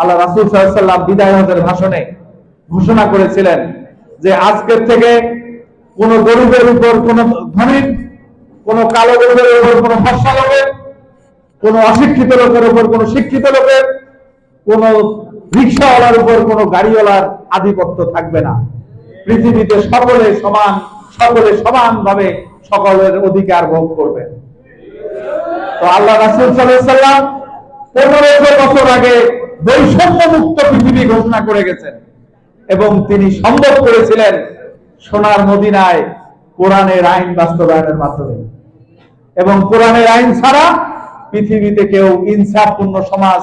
আল্লাহ রাসুল সাল্লাম বিদায় ভাষণে ঘোষণা করেছিলেন যে আজকের থেকে কোন গরিবের উপর কোন ধনীর, কোন কালো গরিবের উপর কোন ফর্সা লোকের, কোন অশিক্ষিত লোকের উপর কোন শিক্ষিত লোকের, কোন রিক্সাওয়ালার উপর কোন গাড়িওয়ালার আধিপত্য থাকবে না। পৃথিবীতে সকলে সমান, সকলে সমানভাবে সকলের অধিকার ভোগ করবে। তো আল্লাহ রাসুল সাল্লাম পনেরোশো বছর আগে বৈষম্য মুক্ত পৃথিবী ঘোষণা করে গেছেন। এবং তিনি সম্ভব করেছিলেন সোনার মদিনায় কোরআনের আইন বাস্তবায়নের মাধ্যমে। এবং কোরআনের আইন ছাড়া পৃথিবীতে কেউ ইনসাফপূর্ণ সমাজ,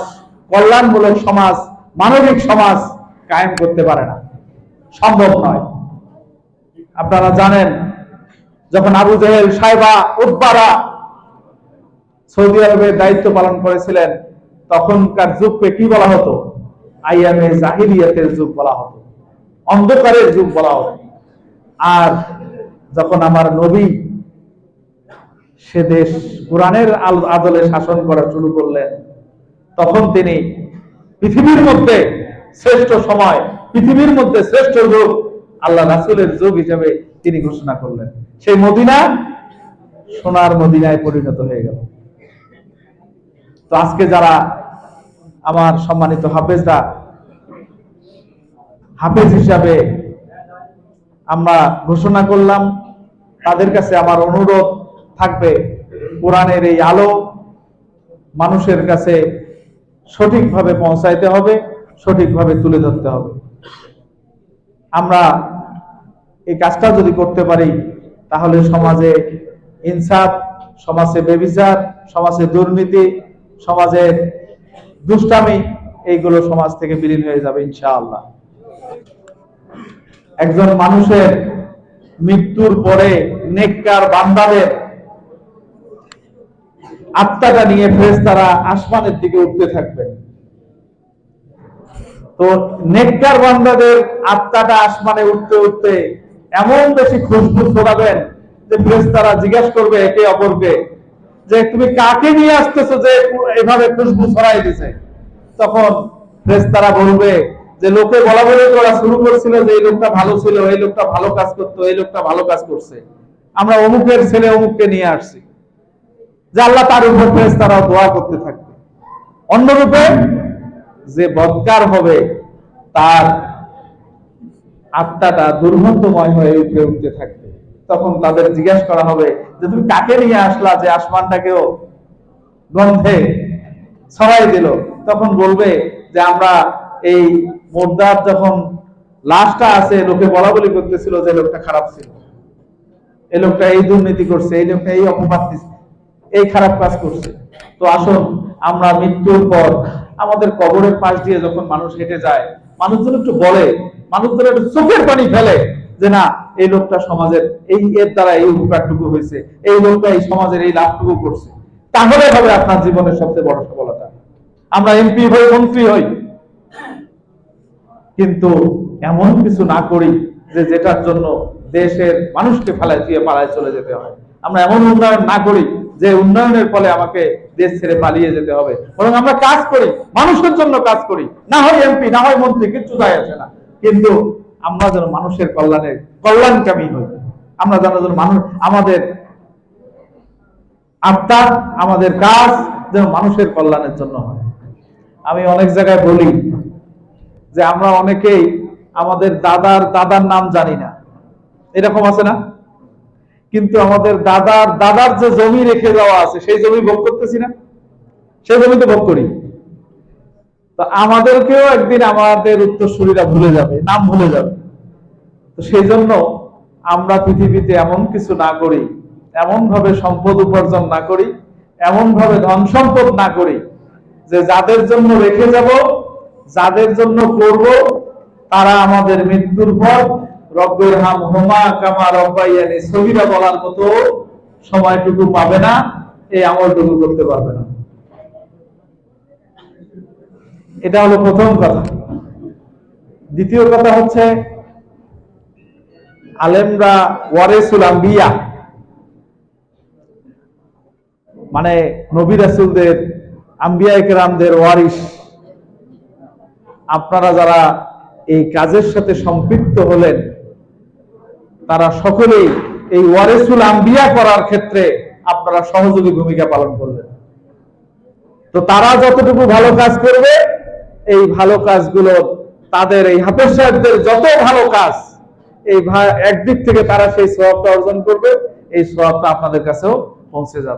কল্যাণমূলক সমাজ, মানবিক সমাজ কায়েম করতে পারে না। সম্ভব নয়। আপনারা জানেন, যখন আবু জেহেল সাহেবা উদ্বারা সৌদি আরবের দায়িত্ব পালন করেছিলেন তখনকার যুগকে কি বলা হতো? আইয়ামে জাহিরিয়াতের যুগ বলা হতো। অন্ধকারের যুগ বলা হতো। আর যখন আমার নবী সে দেশ কোরআনের আদলে শাসন করা শুরু করলেন, তখন তিনি পৃথিবীর মধ্যে শ্রেষ্ঠ সময়, পৃথিবীর মধ্যে শ্রেষ্ঠ যুগ, আল্লাহ রাসুলের যুগ হিসেবে তিনি ঘোষণা করলেন। সেই মদিনা সোনার মদিনায় পরিণত হয়ে গেল। আজকে যারা আমার সম্মানিত হাফেজরা, হাফেজ হিসাবে আমরা ঘোষণা করলাম, তাদের কাছে আমার অনুরোধ থাকবে, কোরআনের এই আলো মানুষের কাছে সঠিকভাবে পৌঁছাইতে হবে, সঠিকভাবে তুলে ধরতে হবে। আমরা এই কাজটা যদি করতে পারি, তাহলে সমাজে ইনসাফ, সমাজে বেবিচার, সমাজে দুর্নীতি সমাজের দুষ্টামি, এইগুলো সমাজ থেকে বিলীন হয়ে যাবে ইনশাআল্লাহ। একজন মানুষের মৃত্যুর পরে নেককার বান্দাদের আত্মাটা নিয়ে ফেরেশতারা আসমানের দিকে উঠতে থাকবে। তো নেককার বান্দাদের আত্মাটা আসমানে উঠতে উঠতে এমন বেশি খুশবু ছড়াবেন যে ফেরেশতারা জিজ্ঞাসা করবে একে অপরকে যে তুমি কাকে নিয়ে আসতেছো যে এভাবে খুশবু ছড়াই দিছে? তখন ফেরেশতারা বলবে, যে লোকে বলা বলে করা শুরু করছিল যে এই লোকটা ভালো ছিল, এই লোকটা ভালো কাজ করতো, এই লোকটা ভালো কাজ করছে। আমরা অমুকের ছেলে অমুককে নিয়ে আসছি। যে আল্লাহ তার উপর ফেরেশতারা দোয়া করতে থাকবে। অন্যরূপে যে বদকার হবে, তার আত্মাটা দুর্গন্ধময় হয়ে উঠে উঠতে থাকবে। তখন তাদের জিজ্ঞাসা করা হবে যে, তুমি কাকে নিয়ে আসলা যে আসমানটাকেও গন্ধে ছড়াই দিল? তখন বলবে যে, আমরা এই মোর্দার যখন লাশটা আছে, লোকে বলা বলি করতেছিল যে, লোকটা খারাপ ছিল। এই লোকটা এই দুর্নীতি করছে, এই লোকটা এই অপবাদ এই খারাপ কাজ করছে। তো আসুন, আমরা মৃত্যুর পর আমাদের কবরের পাশ দিয়ে যখন মানুষ হেঁটে যায়, মানুষজন একটু বলে, মানুষজন একটু চোখের পানি ফেলে যে, না এই লোকটা সমাজের এই এর দ্বারা এই উপকারটুকু হয়েছে, এই লোকটা এই সমাজের এই লাভটুকু করছে। তাহলে হবে আপনার জীবনের সবচেয়ে বড় সফলতা। আমরা এমপি হই, মন্ত্রী হই। কিন্তু এমন কিছু না করি যে যেটার জন্য দেশের মানুষকে ফেলায় দিয়ে পালায় চলে যেতে হয়। আমরা এমন উন্নয়ন না করি যে উন্নয়নের ফলে আমাকে দেশ ছেড়ে পালিয়ে যেতে হবে। বরং আমরা কাজ করি, মানুষের জন্য কাজ করি। না হয় এমপি, না হয় মন্ত্রী, কিচ্ছু যায় আসে না। কিন্তু আমরা যেন মানুষের কল্যাণে কল্যাণকামী হই। আমরা যেন যেন মানুষ, আমাদের আত্মা আমাদের কাজ যেন মানুষের কল্যাণের জন্য হয়। আমি অনেক জায়গায় বলি যে আমরা অনেকেই আমাদের দাদার দাদার নাম জানি না। এরকম আছে না? কিন্তু আমাদের দাদার দাদার যে জমি রেখে যাওয়া আছে, সেই জমি ভোগ করতেছি না? সেই জমি তো ভোগ করি। তো আমাদেরকেও একদিন আমাদের উত্তরসূরিরা ভুলে যাবে, নাম ভুলে যাবে। তো সেই জন্য আমরা পৃথিবীতে এমন কিছু না করি এমন ভাবে সম্পদ উপার্জন না করি এমন ভাবে ধন সম্পদ না করি যে যাদের জন্য রেখে যাব, যাদের জন্য করব, তারা আমাদের মৃত্যুর পর রব্বের হাম হোমা কামা রব্বাইয়ানি ছবিটা বলার মতো সময়টুকু পাবে না, এই আমলটুকু করতে পারবে না। এটা হলো প্রথম কথা। দ্বিতীয় কথা হচ্ছে আলেমরা ওয়ারেসুল আম্বিয়া। মানে নবী রাসূলদের, আম্বিয়া একরামদের ওয়ারিস আপনারা যারা এই কাজের সাথে সম্পৃক্ত হলেন, তারা সকলেই এই ওয়ারেসুল আম্বিয়া করার ক্ষেত্রে আপনারা সহযোগী ভূমিকা পালন করবেন তো তারা যতটুকু ভালো কাজ করবে এই ভালো কাজগুলো তাদের, এই হাফেজ সাহেবদের যত ভালো কাজ, এই একদিক থেকে তারা সেই স্বভাবটা অর্জন করবে, এই স্বভাবটা আপনাদের কাছেও পৌঁছে যাবে।